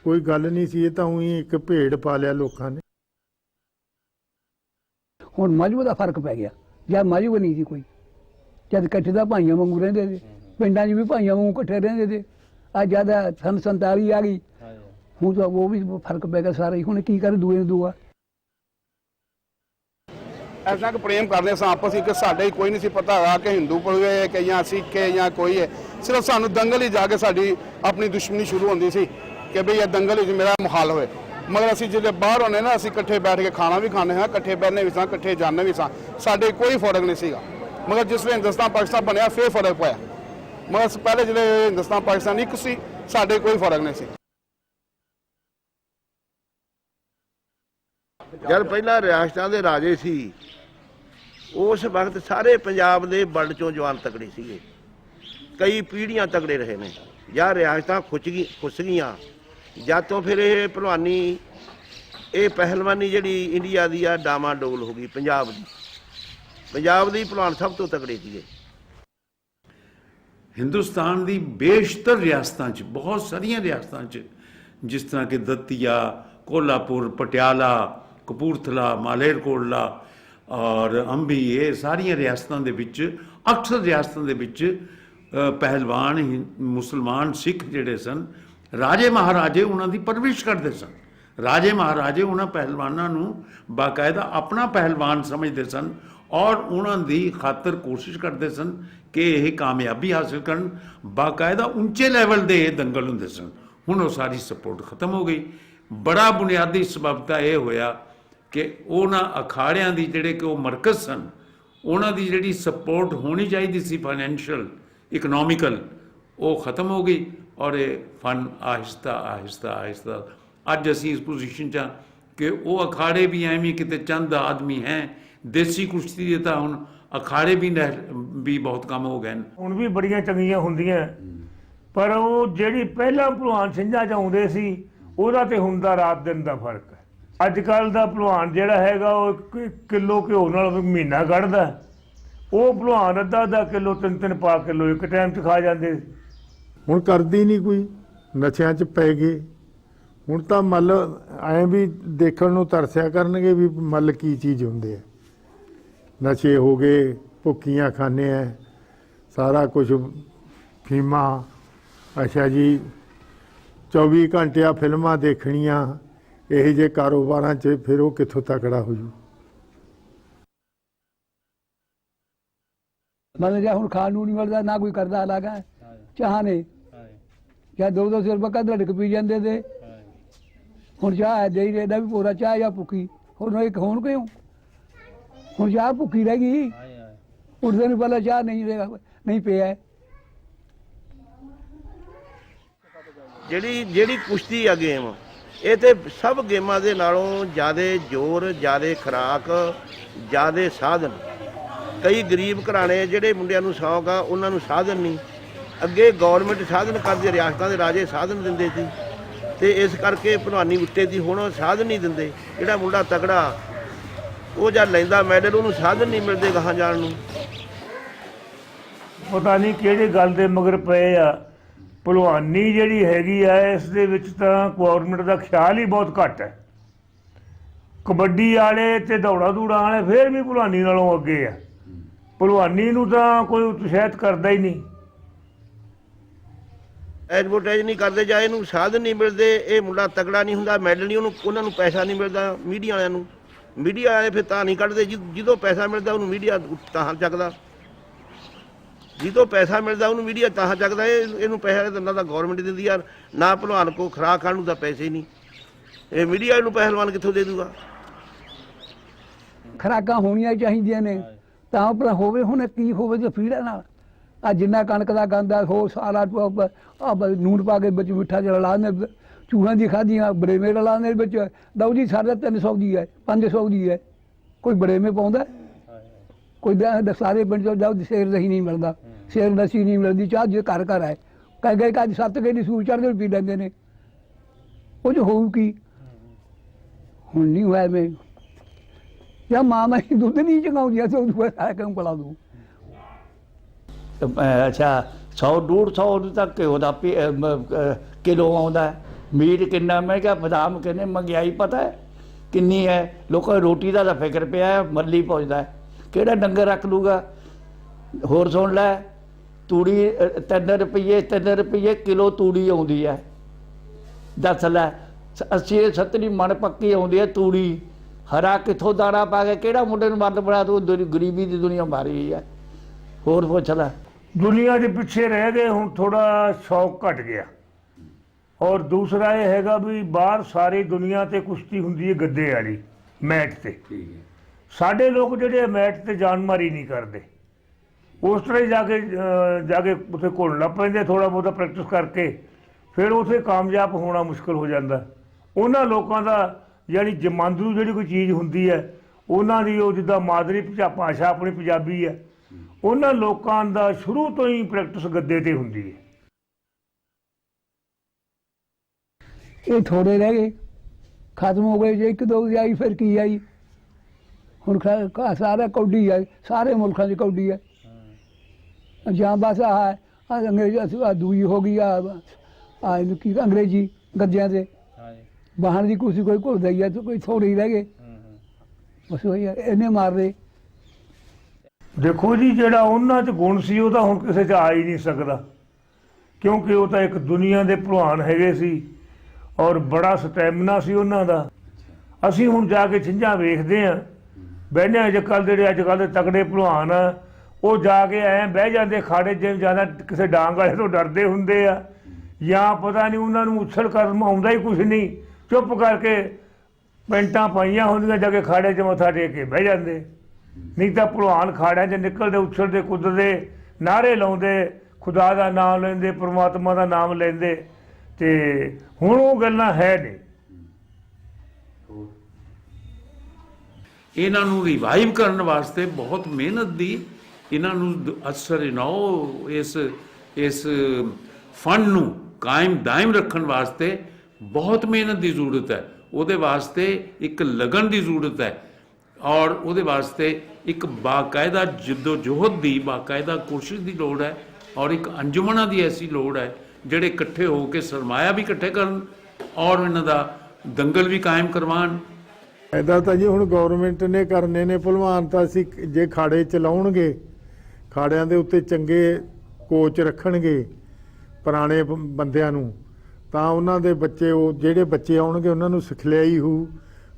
Speaker 4: ਕੋਈ ਗੱਲ ਨਹੀਂ ਸੀ ਇਹ ਤਾਂ ਉਹੀ ਇੱਕ ਭੇਡ ਪਾ ਲਿਆ ਲੋਕਾਂ ਨੇ।
Speaker 7: ਹੁਣ ਮਜ਼ਹਬ ਦਾ ਫ਼ਰਕ ਪੈ ਗਿਆ ਜਾਂ ਮਜ਼ਹਬ ਨਹੀਂ ਸੀ ਕੋਈ। ਜਦ ਇਕੱਠੇ ਦਾ ਭਾਈਆਂ ਵਾਂਗੂ ਰਹਿੰਦੇ ਸੀ ਪਿੰਡਾਂ 'ਚ ਵੀ ਭਾਈਆਂ ਵਾਂਗੂ ਇਕੱਠੇ ਰਹਿੰਦੇ ਸੀ ਆ ਜ਼ਿਆਦਾ ਸੰਨ 47 ਆ ਗਈ। ਹੁਣ ਤਾਂ ਉਹ ਵੀ ਫ਼ਰਕ ਪੈ ਗਿਆ ਸਾਰਾ ਹੀ ਹੁਣ ਕੀ ਕਰੇ ਦੂਏ ਨੂੰ ਦੂਆ।
Speaker 6: ਐਸਾ ਕਿ ਪ੍ਰੇਮ ਕਰਦੇ ਸਾਂ, ਆਪਸ ਵਿੱਚ ਸਾਡੇ ਕੋਈ ਨਹੀਂ ਸੀ ਪਤਾ ਹੈਗਾ ਕਿ ਹਿੰਦੂ ਪੜਵੇ ਕਿ ਜਾਂ ਸਿੱਖ ਹੈ ਜਾਂ ਕੋਈ ਹੈ। ਸਿਰਫ ਸਾਨੂੰ ਦੰਗਲ ਹੀ ਜਾ ਕੇ ਸਾਡੀ ਆਪਣੀ ਦੁਸ਼ਮਣੀ ਸ਼ੁਰੂ ਹੁੰਦੀ ਸੀ ਕਿ ਭਈ ਇਹ ਦੰਗਲ ਵਿੱਚ ਮੇਰਾ ਮੁਹਾਲ ਹੋਵੇ। ਮਗਰ ਅਸੀਂ ਜਿਹੜੇ ਬਾਹਰ ਹੁੰਦੇ ਨਾ, ਅਸੀਂ ਇਕੱਠੇ ਬੈਠ ਕੇ ਖਾਣਾ ਵੀ ਖਾਂਦੇ ਹਾਂ, ਇਕੱਠੇ ਬਹਿੰਦੇ ਵੀ ਸਾਂ, ਇਕੱਠੇ ਜਾਂਦੇ ਵੀ ਸਾਂ। ਸਾਡੇ ਕੋਈ ਫ਼ਰਕ ਨਹੀਂ ਸੀਗਾ। ਮਗਰ ਜਿਸ ਵੇਲੇ ਹਿੰਦੁਸਤਾਨ ਪਾਕਿਸਤਾਨ ਬਣਿਆ, ਫੇਰ ਫ਼ਰਕ ਪਿਆ। ਮਗਰ ਪਹਿਲੇ ਜਿਹੜੇ ਹਿੰਦੁਸਤਾਨ ਪਾਕਿਸਤਾਨ ਇੱਕ ਸੀ, ਸਾਡੇ ਕੋਈ ਫ਼ਰਕ ਨਹੀਂ ਸੀ।
Speaker 3: ਜਦ ਪਹਿਲਾਂ ਰਿਆਸਤਾਂ ਦੇ ਰਾਜੇ ਸੀ। ਉਸ ਵਕਤ ਸਾਰੇ ਪੰਜਾਬ ਦੇ ਬਲਡ ਚੋਂ ਜਵਾਨ ਤਕੜੇ ਸੀਗੇ। ਕਈ ਪੀੜ੍ਹੀਆਂ ਤਕੜੇ ਰਹੇ ਨੇ। ਜਾਂ ਰਿਆਸਤਾਂ ਖੁੱਚ ਗਈ, ਖੁੱਸ ਗਈਆਂ। ਜਾਂ ਤੋਂ ਫਿਰ ਇਹ ਭਲਵਾਨੀ, ਇਹ ਪਹਿਲਵਾਨੀ ਜਿਹੜੀ ਇੰਡੀਆ ਦੀ ਆ ਡਾਮਾ ਡੋਲ ਹੋ ਗਈ ਪੰਜਾਬ ਦੀ। ਪੰਜਾਬ ਦੀ ਭਲਵਾਨ ਸਭ ਤੋਂ ਤਕੜੇ ਸੀਗੇ।
Speaker 2: ਹਿੰਦੁਸਤਾਨ ਦੀ ਬੇਸ਼ਤਰ ਰਿਆਸਤਾਂ 'ਚ, ਬਹੁਤ ਸਾਰੀਆਂ ਰਿਆਸਤਾਂ 'ਚ, ਜਿਸ ਤਰ੍ਹਾਂ ਕਿ ਦਤੀਆ ਕੋਲਾਪੁਰ ਪਟਿਆਲਾ, ਕਪੂਰਥਲਾ, ਮਾਲੇਰਕੋਟਲਾ ਔਰ ਅੰਬੀ ਇਹ ਸਾਰੀਆਂ ਰਿਆਸਤਾਂ ਦੇ ਵਿੱਚ, ਅਕਸਰ ਰਿਆਸਤਾਂ ਦੇ ਵਿੱਚ ਪਹਿਲਵਾਨ ਹਿੰ- ਮੁਸਲਮਾਨ ਸਿੱਖ ਜਿਹੜੇ ਸਨ, ਰਾਜੇ ਮਹਾਰਾਜੇ ਉਹਨਾਂ ਦੀ ਪਰਵਰਿਸ਼ ਕਰਦੇ ਸਨ। ਰਾਜੇ ਮਹਾਰਾਜੇ ਉਹਨਾਂ ਪਹਿਲਵਾਨਾਂ ਨੂੰ ਬਾਕਾਇਦਾ ਆਪਣਾ ਪਹਿਲਵਾਨ ਸਮਝਦੇ ਸਨ ਔਰ ਉਹਨਾਂ ਦੀ ਖਾਤਰ ਕੋਸ਼ਿਸ਼ ਕਰਦੇ ਸਨ ਕਿ ਇਹ ਕਾਮਯਾਬੀ ਹਾਸਲ ਕਰਨ। ਬਾਕਾਇਦਾ ਉੱਚੇ ਲੈਵਲ ਦੇ ਇਹ ਦੰਗਲ ਹੁੰਦੇ ਸਨ। ਹੁਣ ਉਹ ਸਾਰੀ ਸਪੋਰਟ ਖਤਮ ਹੋ ਗਈ। ਬੜਾ ਬੁਨਿਆਦੀ ਸਬਬ ਤਾਂ ਇਹ ਹੋਇਆ ਕਿ ਉਹਨਾਂ ਅਖਾੜਿਆਂ ਦੀ ਜਿਹੜੇ ਕਿ ਉਹ ਮਰਕਜ਼ ਸਨ, ਉਹਨਾਂ ਦੀ ਜਿਹੜੀ ਸਪੋਰਟ ਹੋਣੀ ਚਾਹੀਦੀ ਸੀ ਫਾਈਨੈਂਸ਼ੀਅਲ ਇਕਨੋਮਿਕਲ ਉਹ ਖਤਮ ਹੋ ਗਈ ਔਰ ਇਹ ਫਨ ਆਹਿਸਤਾ ਆਹਿਸਤਾ ਆਹਿਸਤਾ। ਅੱਜ ਅਸੀਂ ਇਸ ਪੋਜੀਸ਼ਨ 'ਚ ਹਾਂ ਕਿ ਉਹ ਅਖਾੜੇ ਵੀ ਐਵੇਂ ਕਿਤੇ ਚੰਦ ਆਦਮੀ ਹੈ, ਦੇਸੀ ਕੁਸ਼ਤੀ ਦੇ ਤਾਂ ਹੁਣ ਅਖਾੜੇ ਵੀ ਨਹਿ- ਵੀ ਬਹੁਤ ਕੰਮ ਹੋ ਗਏ ਨੇ
Speaker 1: ਹੁਣ ਵੀ ਬੜੀਆਂ ਚੰਗੀਆਂ ਹੁੰਦੀਆਂ। ਪਰ ਉਹ ਜਿਹੜੀ ਪਹਿਲਾਂ ਭਲਵਾਨ ਸਿੰਘਾਂ ਚ ਆਉਂਦੇ ਸੀ, ਉਹਦਾ ਤੇ ਹੁਣ ਦਾ ਰਾਤ ਦਿਨ ਦਾ ਫ਼ਰਕ। ਅੱਜ ਕੱਲ ਦਾ ਭਲਵਾਨ ਜਿਹੜਾ ਹੈਗਾ ਉਹ ਇੱਕ ਕਿਲੋ ਘਿਓ ਨਾਲ ਮਹੀਨਾ ਕੱਢਦਾ। ਉਹ ਭਲਵਾਨ ਅੱਧਾ ਅੱਧਾ ਕਿਲੋ, ਤਿੰਨ ਤਿੰਨ ਪਾ ਕਿਲੋ ਇੱਕ ਟਾਈਮ 'ਚ ਖਾ ਜਾਂਦੇ।
Speaker 4: ਹੁਣ ਕਰਦੀ ਨਹੀਂ ਕੋਈ, ਨਸ਼ਿਆਂ 'ਚ ਪੈ ਗਏ। ਹੁਣ ਤਾਂ ਮੱਲ ਐਂ ਵੀ ਦੇਖਣ ਨੂੰ ਤਰਸਿਆ ਕਰਨਗੇ ਵੀ ਮੱਲ ਕੀ ਚੀਜ਼ ਹੁੰਦੇ ਆ। ਨਸ਼ੇ ਹੋ ਗਏ ਭੁੱਕੀਆਂ ਖਾਣੇ ਆ, ਸਾਰਾ ਕੁਝ ਫੀਮਾ ਅੱਛਾ ਜੀ 24 ਘੰਟਿਆਂ ਫਿਲਮਾਂ ਦੇਖਣੀਆਂ। ਇਹ ਜੇ ਕਾਰੋਬਾਰਾਂ 'ਚ ਫਿਰ ਉਹ ਕਿੱਥੋਂ ਤਕੜਾ ਹੋ ਜੂ?
Speaker 7: ਮਤਲਬ ਜੇ ਹੁਣ ਖਾਣ ਨੂੰ ਨਹੀਂ ਮਿਲਦਾ ਨਾ ਕੋਈ ਕਰਦਾ ਲਾਗਾ ਚਾਹ ਨੇ। ਜਾਂ ਦੋ ਦੋ ਸਿਰ ਬੱਕਾ ਧੜਕ ਪੀ ਜਾਂਦੇ ਤੇ। ਹੁਣ ਚਾਹ ਹੈ ਦੇਈ ਰੇਦਾ ਵੀ ਪੂਰਾ ਚਾਹ ਜਾਂ ਭੁੱਕੀ ਹੁਣ ਇੱਕ ਹੋਣ ਕਿਉਂ? ਹੁਣ ਚਾਹ ਭੁੱਖੀ ਰਹਿ ਗਈ। ਉੱਠਦੇ ਨੂੰ ਪਹਿਲਾਂ ਚਾਹ ਨਹੀਂ ਦੇਗਾ ਨਹੀਂ ਪਿਆ।
Speaker 3: ਜਿਹੜੀ ਜਿਹੜੀ ਕੁਸ਼ਤੀ ਆ। ਗੇਮ ਇਹ ਤੇ ਸਭ ਗੇਮਾਂ ਦੇ ਨਾਲੋਂ ਜ਼ਿਆਦਾ ਜ਼ੋਰ, ਜ਼ਿਆਦਾ ਖੁਰਾਕ, ਜ਼ਿਆਦਾ ਸਾਧਨ। ਕਈ ਗਰੀਬ ਘਰਾਣੇ ਜਿਹੜੇ ਮੁੰਡਿਆਂ ਨੂੰ ਸ਼ੌਕ ਆ, ਉਹਨਾਂ ਨੂੰ ਸਾਧਨ ਨਹੀਂ। ਅੱਗੇ ਗਵਰਨਮੈਂਟ ਸਾਧਨ ਕਰਦੀ, ਰਿਆਸਤਾਂ ਦੇ ਰਾਜੇ ਸਾਧਨ ਦਿੰਦੇ ਸੀ। ਤੇ ਇਸ ਕਰਕੇ ਭਲਵਾਨੀ ਉੱਤੇ ਦੀ ਹੁਣ ਸਾਧਨ ਨਹੀਂ ਦਿੰਦੇ। ਜਿਹੜਾ ਮੁੰਡਾ ਤਕੜਾ, ਉਹ ਜਦ ਲੈਂਦਾ ਮੈਡਲ ਉਹਨੂੰ ਸਾਧਨ ਨਹੀਂ ਮਿਲਦੇ ਗਾਹਾਂ ਜਾਣ ਨੂੰ।
Speaker 1: ਪਤਾ ਨਹੀਂ ਕਿਹੜੀ ਗੱਲ ਦੇ ਮਗਰ ਪਏ ਆ। ਭਲਵਾਨੀ ਜਿਹੜੀ ਹੈਗੀ ਆ, ਇਸ ਦੇ ਵਿੱਚ ਤਾਂ ਗਵਰਨਮੈਂਟ ਦਾ ਖਿਆਲ ਹੀ ਬਹੁਤ ਘੱਟ ਹੈ। ਕਬੱਡੀ ਵਾਲੇ ਤੇ ਦੌੜਾ ਦੂੜਾ ਵਾਲੇ ਫੇਰ ਵੀ ਭਲਵਾਨੀ ਨਾਲੋਂ ਅੱਗੇ ਆ। ਭਲਵਾਨੀ ਨੂੰ ਤਾਂ ਕੋਈ ਉਤਸ਼ਾਹਿਤ ਕਰਦਾ ਹੀ ਨਹੀਂ।
Speaker 3: ਐਡਵਰਟਾਈਜ਼ ਨਹੀਂ ਕਰਦੇ ਜਾਂ ਇਹਨੂੰ ਸਾਧਨ ਨਹੀਂ ਮਿਲਦੇ, ਇਹ ਮੁੰਡਾ ਤਕੜਾ ਨਹੀਂ ਹੁੰਦਾ ਮੈਡਲ ਨਹੀਂ, ਉਹਨੂੰ ਉਹਨਾਂ ਨੂੰ ਪੈਸਾ ਨਹੀਂ ਮਿਲਦਾ ਮੀਡੀਆ ਵਾਲਿਆਂ ਨੂੰ। ਮੀਡੀਆ ਵਾਲੇ ਫਿਰ ਤਾਂ ਨਹੀਂ ਕੱਢਦੇ, ਜਿ- ਜਦੋਂ ਪੈਸਾ ਮਿਲਦਾ ਉਹਨੂੰ ਮੀਡੀਆ ਤਾਂ ਚੱਕਦਾ। ਜਦੋਂ ਪੈਸਾ ਮਿਲਦਾ ਉਹਨੂੰ ਮੀਡੀਆ ਤਾਂ ਚੱਕਦਾ ਇਹ ਇਹਨੂੰ ਪੈਸਾ ਦਿੰਦਾ ਤਾਂ ਗਵਰਨਮੈਂਟ ਦਿੰਦੀ ਆ ਨਾ ਭਲਵਾਨ ਕੋ ਖਰਾਕ ਖਾਣ ਨੂੰ ਤਾਂ ਪੈਸੇ ਨਹੀਂ। ਇਹ ਮੀਡੀਆ ਨੂੰ ਪਹਿਲਵਾਨ ਕਿੱਥੋਂ ਦੇ ਦੂਗਾ?
Speaker 7: ਖੁਰਾਕਾਂ ਹੋਣੀਆਂ ਚਾਹੀਦੀਆਂ ਨੇ। ਤਾਂ ਪਰ ਹੋਵੇ ਹੁਣ ਕੀ ਹੋਵੇ ਤੇ ਫੀੜਾ ਨਾਲ ਆ ਜਿੰਨਾ ਕਣਕ ਦਾ ਗੰਦਾ ਹੋ ਸਾਰਾ ਆ ਨੂਨ ਪਾ ਕੇ ਵਿੱਚ ਮਿੱਠਾ ਜਿਹਾ ਲਾ ਨੇ ਚੂਹਾਂ ਦੀ ਖਾਧੀਆਂ ਬਰੇਵੇਂ ਲਾ ਨੇ ਵਿੱਚ। ਦਊ ਜੀ ਤਿੰਨ 300 ਦੀ ਹੈ 500 ਦੀ ਹੈ। ਕੋਈ ਬਰੇਵੇਂ ਪਾਉਂਦਾ? ਕੋਈ ਦ- ਦ- ਸਾਰੇ ਪਿੰਡ ਚੋਂ ਜਾਓ ਸ਼ੇਰ ਦਹੀਂ ਨਹੀਂ ਮਿਲਦਾ। ਸਿਰ ਦਸੀ ਨਹੀਂ ਮਿਲਦੀ, ਚਾਹ ਜੇ ਘਰ ਘਰ ਆਏ। ਕਈ ਗਏ ਕੱਜ ਸੱਤ ਕੇ ਦੀ ਸੂਰ ਚੜ੍ਹਦੇ ਪੀ ਲੈਂਦੇ ਨੇ। ਉਹ ਜੋ ਹੋਊ ਕੀ? ਹੁਣ ਨਹੀਂ ਹੋਇਆ ਮੈਂ ਜਾਂ ਮਾਂ ਮੈਂ ਦੁੱਧ ਨਹੀਂ ਚੰਗਾਉਂਦੀ ਤੇ ਉਹ ਸਾਰਾ ਕੰਮ ਪਲਾ ਦੂੰ
Speaker 8: ਅੱਛਾ 100 150 ਤੱਕ ਘਿਓ ਦਾ ਕਿਲੋ ਆਉਂਦਾ ਮੀਟ ਕਿੰਨਾ ਮਹਿੰਗਾ ਬਦਾਮ ਕਿੰਨੇ ਮਹਿੰਗਾਈ ਪਤਾ ਹੈ? ਕਿੰਨੀ ਹੈ? ਲੋਕਾਂ ਨੂੰ ਰੋਟੀ ਦਾ ਤਾਂ ਫਿਕਰ ਪਿਆ ਮਰਲੀ ਪਹੁੰਚਦਾ ਕਿਹੜਾ ਡੰਗਰ ਰੱਖ ਲੂਗਾ ਹੋਰ ਸੁਣ ਲੈ ਤੂੜੀ 3 ਰੁਪਏ 3 ਰੁਪਏ ਕਿਲੋ ਤੂੜੀ ਆਉਂਦੀ ਹੈ। ਦੱਸ ਲੈ 80 70 ਮਣ ਪੱਕੀ ਆਉਂਦੀ ਹੈ ਤੂੜੀ। ਹਰਾ ਕਿੱਥੋਂ ਦਾਣਾ ਪਾ ਕੇ ਕਿਹੜਾ ਮੁੰਡੇ ਨੂੰ ਮਰਦ ਬਣਾ ਤੂੰ ਦੁਨੀ- ਗਰੀਬੀ ਦੀ ਦੁਨੀਆ ਮਾਰੀ ਹੈ। ਹੋਰ ਪੁੱਛ ਲੈ।
Speaker 1: ਦੁਨੀਆ ਦੇ ਪਿੱਛੇ ਰਹਿ ਗਏ ਹੁਣ ਥੋੜਾ ਸ਼ੌਕ ਘਟ ਗਿਆ। ਔਰ ਦੂਸਰਾ ਇਹ ਹੈਗਾ ਵੀ ਬਾਹਰ ਸਾਰੀ ਦੁਨੀਆ ਤੇ ਕੁਸ਼ਤੀ ਹੁੰਦੀ ਹੈ ਗੱਦੇ ਵਾਲੀ ਮੈਟ ਤੇ। ਸਾਡੇ ਲੋਕ ਜਿਹੜੇ ਮੈਟ ਤੇ ਜਾਨ ਮਾਰੀ ਨਹੀਂ ਕਰਦੇ। ਉਸ ਤਰ੍ਹਾਂ ਹੀ ਜਾ ਕੇ ਜਾ ਕੇ ਉੱਥੇ ਘੁਲਣ ਲੱਗ ਪੈਂਦੇ ਥੋੜਾ ਬਹੁਤਾ ਪ੍ਰੈਕਟਿਸ ਕਰਕੇ। ਫਿਰ ਉੱਥੇ ਕਾਮਯਾਬ ਹੋਣਾ ਮੁਸ਼ਕਲ ਹੋ ਜਾਂਦਾ। ਉਹਨਾਂ ਲੋਕਾਂ ਦਾ ਯਾਨੀ ਜਮਾਂਦਰੂ ਜਿਹੜੀ ਕੋਈ ਚੀਜ਼ ਹੁੰਦੀ ਹੈ, ਉਹਨਾਂ ਦੀ ਉਹ ਜਿੱਦਾਂ ਮਾਦਰੀ ਭਾ- ਭਾਸ਼ਾ ਆਪਣੀ ਪੰਜਾਬੀ ਹੈ, ਉਹਨਾਂ ਲੋਕਾਂ ਦਾ ਸ਼ੁਰੂ ਤੋਂ ਹੀ ਪ੍ਰੈਕਟਿਸ ਗੱਦੇ ਤੇ ਹੁੰਦੀ ਹੈ।
Speaker 7: ਇਹ ਥੋੜੇ ਰਹਿ ਗਏ। ਖਤਮ ਹੋ ਗਏ। ਜੇ ਇੱਕ ਦੋ ਆਈ, ਫਿਰ ਕੀ ਆਈ? ਹੁਣ ਸਾਰਾ ਕੌਡੀ ਹੈ ਸਾਰੇ ਮੁਲਕਾਂ 'ਚ ਕੌਡੀ ਹੈ ਜਾਂ ਬਸ ਆ ਆ ਅੰਗਰੇਜ਼ੀ ਆ ਦੂਈ ਹੋ ਗਈ ਆ ਆ ਇਹਨੂੰ ਕੀ ਅੰਗਰੇਜ਼ੀ ਗੱਦਿਆਂ ਤੇ। ਬਾਹਰ ਦੀ ਕੁਰਸੀ ਕੋਈ ਘੁਲਦਾ ਹੀ ਹੈ ਤੇ ਕੋਈ ਥੋੜੇ ਹੀ ਰਹਿ ਗਏ। ਬਸ ਉਹੀ ਹੈ ਇਹਨੇ ਮਾਰਦੇ
Speaker 1: ਦੇਖੋ ਜੀ ਜਿਹੜਾ ਉਹਨਾਂ 'ਚ ਗੁਣ ਸੀ ਉਹ ਤਾਂ ਹੁਣ ਕਿਸੇ 'ਚ ਆ ਹੀ ਨਹੀਂ ਸਕਦਾ। ਕਿਉਂਕਿ ਉਹ ਤਾਂ ਇੱਕ ਦੁਨੀਆ ਦੇ ਭਲਵਾਨ ਹੈਗੇ ਸੀ ਔਰ ਬੜਾ ਸਟੈਮਿਨਾ ਸੀ ਉਹਨਾਂ ਦਾ। ਅਸੀਂ ਹੁਣ ਜਾ ਕੇ ਛਿੰਝਾਂ ਵੇਖਦੇ ਆਂ ਬਹਿਨੇ ਅੱਜ ਕੱਲ ਜਿਹੜੇ ਅੱਜ ਕੱਲ ਦੇ ਤਕੜੇ ਭਲਵਾਨ ਆ ਉਹ ਜਾ ਕੇ ਐ ਬਹਿ ਜਾਂਦੇ, ਖਾੜੇ ਜਿਵੇਂ ਜ਼ਿਆਦਾ ਕਿਸੇ ਡਾਂਗ ਵਾਲੇ ਤੋਂ ਡਰਦੇ ਹੁੰਦੇ ਆ। ਜਾਂ ਪਤਾ ਨਹੀਂ ਉਹਨਾਂ ਨੂੰ ਉਛਲ ਕਰਮ ਆਉਂਦਾ ਹੀ ਕੁਝ ਨਹੀਂ। ਚੁੱਪ ਕਰਕੇ ਪੈਂਟਾਂ ਪਾਈਆਂ ਹੁੰਦੀਆਂ ਜਾ ਕੇ ਖਾੜੇ 'ਚ ਮੱਥਾ ਟੇਕ ਕੇ ਬਹਿ ਜਾਂਦੇ। ਨਹੀਂ ਤਾਂ ਭਲਵਾਨ ਖਾੜਿਆਂ 'ਚ ਨਿਕਲਦੇ, ਉਛਲਦੇ, ਕੁੱਦਦੇ ਨਾਰੇ ਲਾਉਂਦੇ, ਖੁਦਾ ਦਾ ਨਾਮ ਲੈਂਦੇ, ਪ੍ਰਮਾਤਮਾ ਦਾ ਨਾਮ ਲੈਂਦੇ। ਤੇ ਹੁਣ ਉਹ ਗੱਲਾਂ ਹੈ ਨਹੀਂ।
Speaker 2: ਇਹਨਾਂ ਨੂੰ ਰਿਵਾਈਵ ਕਰਨ ਵਾਸਤੇ ਬਹੁਤ ਮਿਹਨਤ ਦੀ ਇਹਨਾਂ ਨੂੰ ਦ- ਅਸਰ ਇਨਾਓ ਇਸ ਇਸ ਫੰਡ ਨੂੰ ਕਾਇਮ ਦਾਇਮ ਰੱਖਣ ਵਾਸਤੇ ਬਹੁਤ ਮਿਹਨਤ ਦੀ ਜ਼ਰੂਰਤ ਹੈ। ਉਹਦੇ ਵਾਸਤੇ ਇੱਕ ਲਗਨ ਦੀ ਜ਼ਰੂਰਤ ਹੈ ਔਰ ਉਹਦੇ ਵਾਸਤੇ ਇੱਕ ਬਾਕਾਇਦਾ ਜਿੱਦੋ ਜੋਹਦ ਦੀ ਬਾਕਾਇਦਾ ਕੋਸ਼ਿਸ਼ ਦੀ ਲੋੜ ਹੈ ਔਰ ਇੱਕ ਅੰਜੁਮਨਾਂ ਦੀ ਐਸੀ ਲੋੜ ਹੈ ਜਿਹੜੇ ਇਕੱਠੇ ਹੋ ਕੇ ਸਰਮਾਇਆ ਵੀ ਇਕੱਠੇ ਕਰਨ ਔਰ ਇਹਨਾਂ ਦਾ ਦੰਗਲ ਵੀ ਕਾਇਮ ਕਰਵਾਉਣ।
Speaker 4: ਐਦਾਂ ਤਾਂ ਜੀ ਹੁਣ ਗਵਰਨਮੈਂਟ ਨੇ ਕਰਨੇ ਨੇ, ਭਲਵਾਨ ਤਾਂ ਅਸੀਂ ਜੇ ਖਾੜੇ ਚਲਾਉਣਗੇ ਖਾੜਿਆਂ ਦੇ ਉੱਤੇ ਚੰਗੇ ਕੋਚ ਰੱਖਣਗੇ ਪੁਰਾਣੇ ਬੰਦਿਆਂ ਨੂੰ, ਤਾਂ ਉਹਨਾਂ ਦੇ ਬੱਚੇ ਉਹ ਜਿਹੜੇ ਬੱਚੇ ਆਉਣਗੇ ਉਹਨਾਂ ਨੂੰ ਸਿਖਲਾਈ ਹੋਊ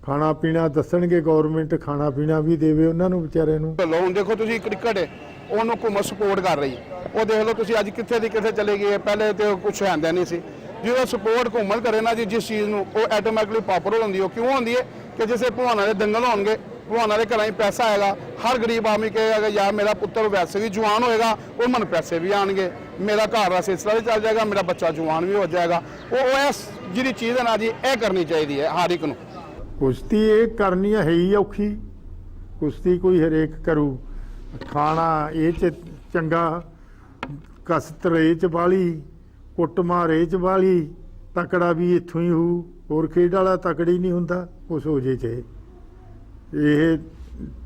Speaker 4: ਖਾਣਾ ਪੀਣਾ ਦੱਸਣਗੇ ਗਵਰਨਮੈਂਟ ਖਾਣਾ ਪੀਣਾ ਵੀ ਦੇਵੇ ਉਹਨਾਂ ਨੂੰ ਵਿਚਾਰਿਆਂ ਨੂੰ।
Speaker 6: ਲੋ ਦੇਖੋ ਤੁਸੀਂ ਕ੍ਰਿਕਟ ਹੈ ਉਹਨੂੰ ਘੁੰਮ ਸਪੋਰਟ ਕਰ ਰਹੀ। ਉਹ ਦੇਖ ਲਓ ਤੁਸੀਂ ਅੱਜ ਕਿੱਥੇ ਦੀ ਕਿੱਥੇ ਚਲੇ ਗਏ, ਪਹਿਲੇ ਤੇ ਕੁਝ ਆਂਦਾ ਨਹੀਂ ਸੀ। ਜਦੋਂ ਸਪੋਰਟ ਘੁੰਮਣ ਕਰੇ ਨਾ ਜੀ, ਜਿਸ ਚੀਜ਼ ਨੂੰ ਉਹ ਆਟੋਮੈਟਿਕਲੀ ਪਪੂਲਰ ਹੁੰਦੀ ਹੈ ਉਹ ਕਿਉਂ ਹੁੰਦੀ ਹੈ ਕਿ ਜਿਸੇ ਭਵਾਨਾਂ ਦੇ ਦੰਗਲ ਹੋਣਗੇ ਭਗਵਾਨਾਂ ਦੇ ਘਰਾਂ 'ਚ ਪੈਸਾ ਆਏਗਾ, ਹਰ ਗਰੀਬ ਆਦਮੀ ਕਹੇਗਾ ਯਾਰ ਮੇਰਾ ਪੁੱਤਰ ਵੈਸੇ ਵੀ ਜਵਾਨ ਹੋਏਗਾ, ਉਹ ਮਨ ਪੈਸੇ ਵੀ ਆਣਗੇ। ਮੇਰਾ ਘਰ ਦਾ ਸਿਲਸਿਲਾ ਵੀ ਚੱਲ ਜਾਏਗਾ, ਮੇਰਾ ਬੱਚਾ ਜਵਾਨ ਵੀ ਹੋ ਜਾਏਗਾ। ਉਹ ਉਹ ਇਸ ਜਿਹੜੀ ਚੀਜ਼ ਹੈ ਨਾ ਜੀ, ਇਹ ਕਰਨੀ ਚਾਹੀਦੀ ਹੈ ਹਰ ਇੱਕ ਨੂੰ।
Speaker 4: ਕੁਸ਼ਤੀ ਇਹ ਕਰਨੀ ਹੈ, ਹੀ ਔਖੀ। ਕੁਸ਼ਤੀ ਕੋਈ ਹਰੇਕ ਕਰੂ। ਖਾਣਾ ਇਹ ਚ ਚੰਗਾ, ਕਸਤ ਰੇ ਚ ਬਾਲੀ ਕੁੱਟਮਾਰ ਇਹ ਚ ਬਾਲੀ ਤਕੜਾ ਵੀ ਇੱਥੋਂ ਹੀ ਹੋਊ, ਹੋਰ ਖੇਡ ਵਾਲਾ ਤਕੜੀ ਨਹੀਂ ਹੁੰਦਾ, ਕੁਛ ਹੋ ਜੇ ਚ ਇਹ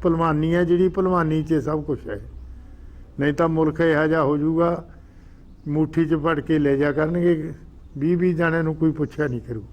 Speaker 4: ਭਲਵਾਨੀ ਹੈ, ਜਿਹੜੀ ਭਲਵਾਨੀ ਚ ਸਭ ਕੁਝ ਹੈ। ਨਹੀਂ ਤਾਂ ਮੁਲਕ ਇਹੋ ਜਿਹਾ ਹੋ ਜਾਊਗਾ, ਮੁੱਠੀ ਚ ਫੜ ਕੇ ਲੈ ਜਾ ਕਰਨਗੇ 20 20 ਜਣਿਆਂ ਨੂੰ ਕੋਈ ਪੁੱਛਿਆ ਨਹੀਂ ਕਰੂ।